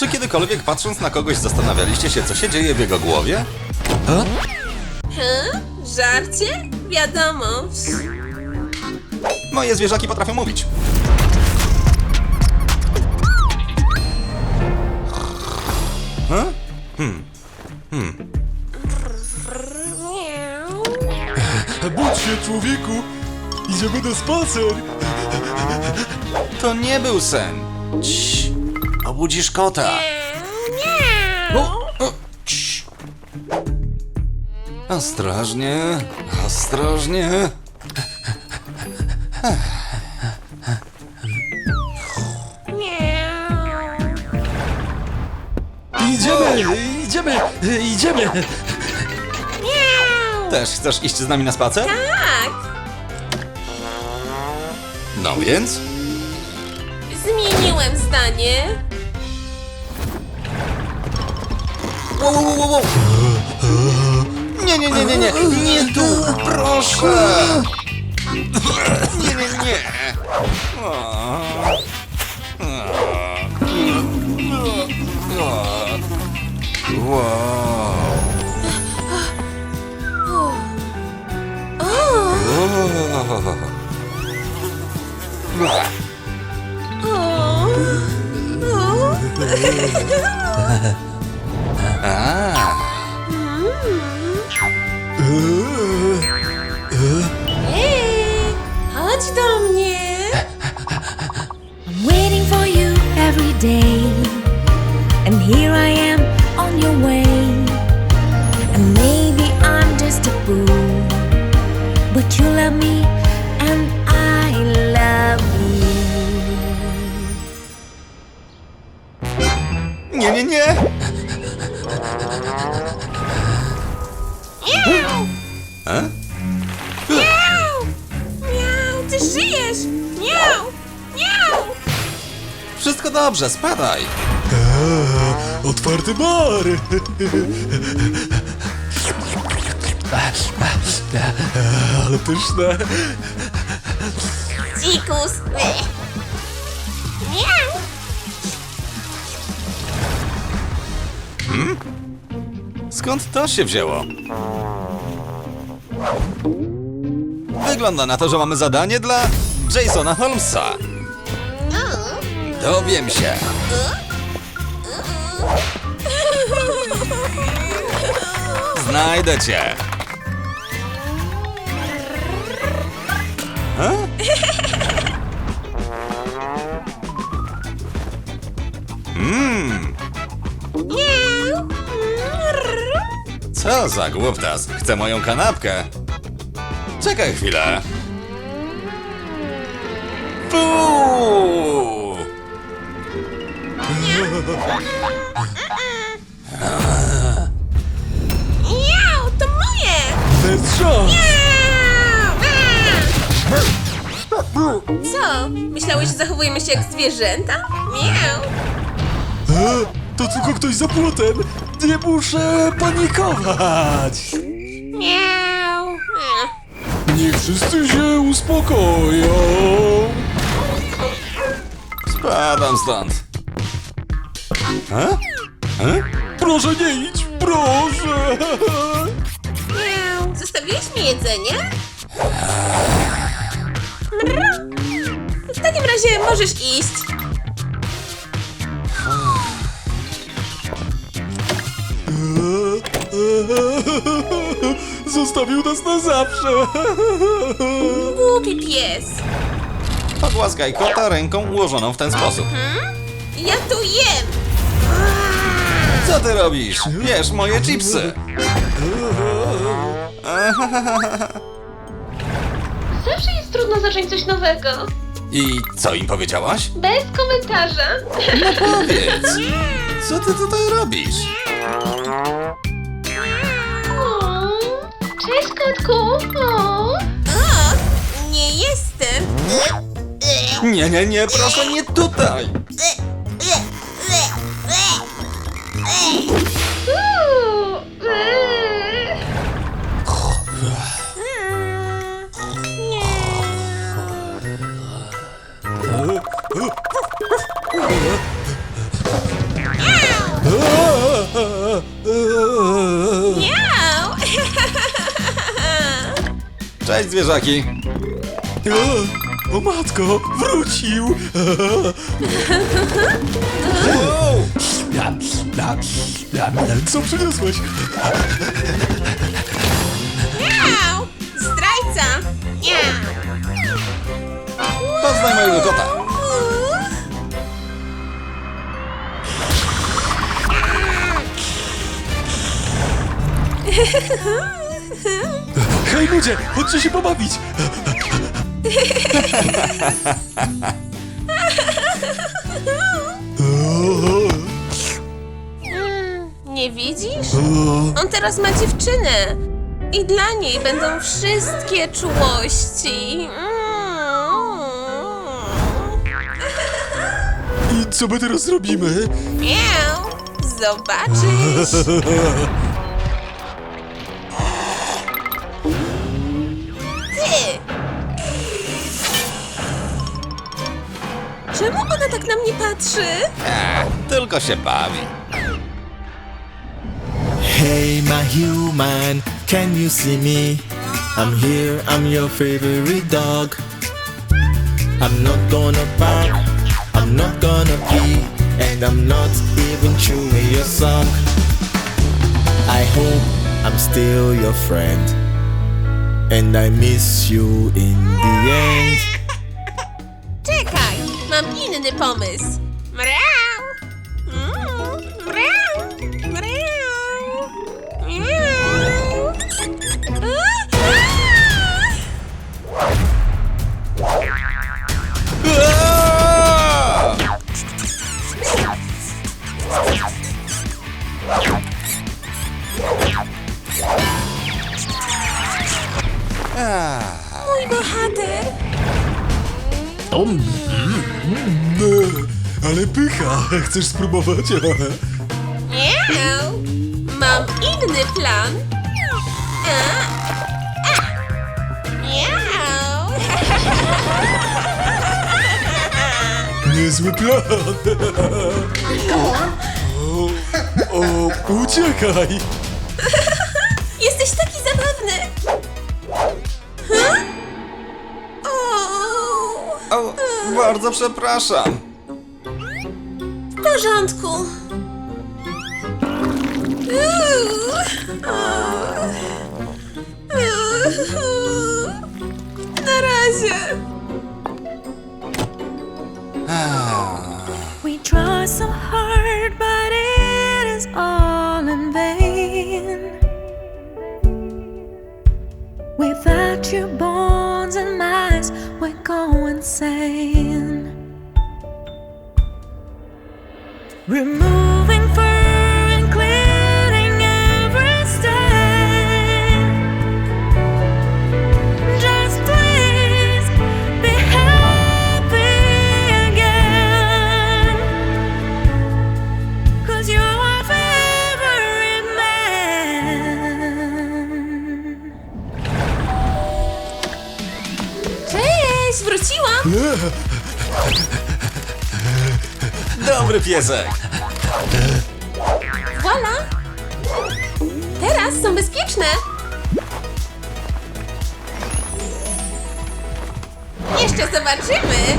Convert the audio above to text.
Czy kiedykolwiek patrząc na kogoś zastanawialiście się, co się dzieje w jego głowie? Hm? Żarcie? Wiadomo. Moje zwierzaki potrafią mówić. Huh? Miau. Budź się, człowieku! Idziemy na spacer! To nie był sen. Cii. Obudzisz kota. Miau. O, cii. Ostrożnie, ostrożnie. Idziemy, idziemy, idziemy! Też chcesz iść z nami na spacer? Tak. No więc? Zmieniłem zdanie. Wow, wow, wow, wow. Nie, nie, nie, nie, nie, nie, nie! Miau. A? Miau. Miau, ty żyjesz. Miau. Miau. Wszystko dobrze, spadaj! Otwarty bar! Ale pyszne! Dzikus. Miau. Skąd to się wzięło? Wygląda na to, że mamy zadanie dla Jasona Holmesa. Dowiem się. Znajdę cię. A? Mmm, co za głuptas. Chcę moją kanapkę. Czekaj chwilę. Miau, to moje. Bez szans! Co? Myślałeś, że zachowujemy się jak zwierzęta? Miau. E, To tylko ktoś za płotem! Nie muszę panikować! Miau. Niech wszyscy się uspokoją! Spadam stąd. A? A? Proszę nie idź, proszę! Miau. Zostawiłeś mi jedzenie? W takim razie możesz iść. Zostawił nas na zawsze! Głupi pies. Pogłaskaj kota ręką ułożoną w ten sposób. Ja tu jem. Co ty robisz? Jesz moje chipsy. Zawsze jest trudno zacząć coś nowego. I co im powiedziałaś? Bez komentarza. Powiedz. Co ty tutaj robisz? Agatku! O. Nie jestem. Nie, nie, nie, proszę nie tutaj! Uuu, Cześć, zwierzaki. O, o matko, wrócił! Wow. Co przyniosłeś? Miau! Zdrajca! Miau! Poznaj mojego kota. Ludzie, chodźcie się pobawić! Nie widzisz? On teraz ma dziewczynę. I dla niej będą wszystkie czułości. Mm. I co my teraz zrobimy? Miau! Zobaczysz! Czemu ona tak na mnie patrzy? A, tylko się bawi. Hey, my human, can you see me? I'm here, I'm your favorite dog. I'm not gonna bark, I'm not gonna pee, and I'm not even chewing your sock. I hope I'm still your friend, and I miss you in the end. Mam inny pomysł. Mrał! Ale pycha, chcesz spróbować? Miau! Mam inny plan. A, a. Miau! Niezły plan! O, o, uciekaj! Jesteś taki zabawny! Huh? O, O, bardzo przepraszam. Porządku. Na razie. Ah. We try so hard, but it is all in vain. Without your bones and minds, we go insane. Remove Dobry piesek. Voila. Teraz są bezpieczne. Jeszcze zobaczymy.